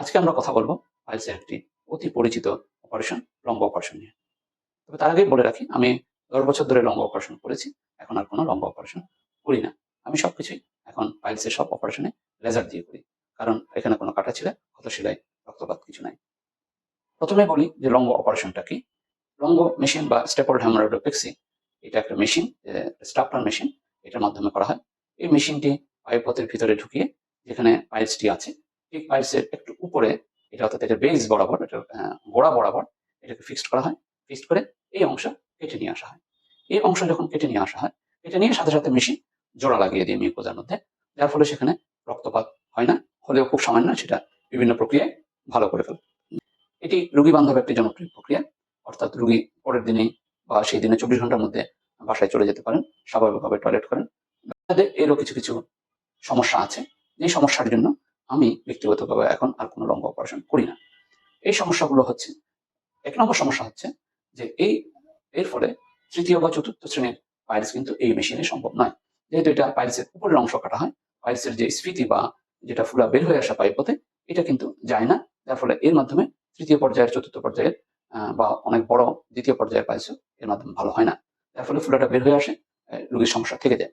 আজকে আমরা কথা বলব পাইলসের একটি অতি পরিচিত অপারেশন লম্বা অপারেশন নিয়ে। তবে তার আগেই বলে রাখি, আমি দশ বছর ধরে লম্বা অপারেশন করেছি, এখন আর কোনো লম্বা অপারেশন করি না। আমি সবকিছুই এখন পাইলসের সব অপারেশনে লেজার দিয়ে করি, কারণ এখানে কোনো কাটা ছিল ক্ষত সেলাই রক্তপাত কিছু নাই। প্রথমে বলি যে লম্ব অপারেশনটা কি? লম্ব মেশিন বা স্টেপল হ্যামারোডোপেক্সি এটা একটা মেশিন স্টাপটার মেশিন এটার মাধ্যমে করা হয়। এই মেশিনটি পাইপথের ভিতরে ঢুকিয়ে, যেখানে পাইলসটি আছে ঠিক পাইলসের একটু উপরে এটা অর্থাৎ এটা বেস বরাবর এটা আহ, গোড়া বরাবর এটাকে ফিক্সড করা হয়। ফিক্সড করে এই অংশ কেটে নিয়ে আসা হয়। এই অংশ যখন কেটে নিয়ে আসা হয় কেটে নিয়ে সাথে সাথে মেশিন জোড়া লাগিয়ে দিয়ে মিউকোজার মধ্যে যার ফলে সেখানে রক্তপাত হয় না হলেও খুব সামান্য সেটা বিভিন্ন প্রক্রিয়ায় ভালো করে ফেলে। এটি রোগী বান্ধব একটি জনপ্রিয় প্রক্রিয়া অর্থাৎ রোগী পরের দিনে বা সেই দিনে চব্বিশ ঘণ্টার মধ্যে বাসায় চলে যেতে পারেন স্বাভাবিকভাবে টয়লেট করেন। এরও কিছু কিছু সমস্যা আছে। যে সমস্যার জন্য আমি ব্যক্তিগতভাবে এখন আর কোনো লম্বা অপারেশন করি না। এই সমস্যাগুলো হচ্ছে, এক নম্বর সমস্যা হচ্ছে যে এই, এর ফলে তৃতীয় বা চতুর্থ শ্রেণির পাইলস কিন্তু এই মেশিনে সম্ভব নয়। যেহেতু এটা পাইলসের উপরের অংশ কাটা হয় পাইলসের যে স্ফীতি বা যেটা ফুলা বের হয়ে আসা পাইপ পাইপথে এটা কিন্তু যায় না। যার ফলে এর মাধ্যমে তৃতীয় পর্যায়ের, চতুর্থ পর্যায়ের বা অনেক বড় দ্বিতীয় পর্যায়ের পাইলসও এর মাধ্যমে ভালো হয় না। যার ফলে ফুলাটা বের হয়ে আসে রোগীর সমস্যা থেকে যায়।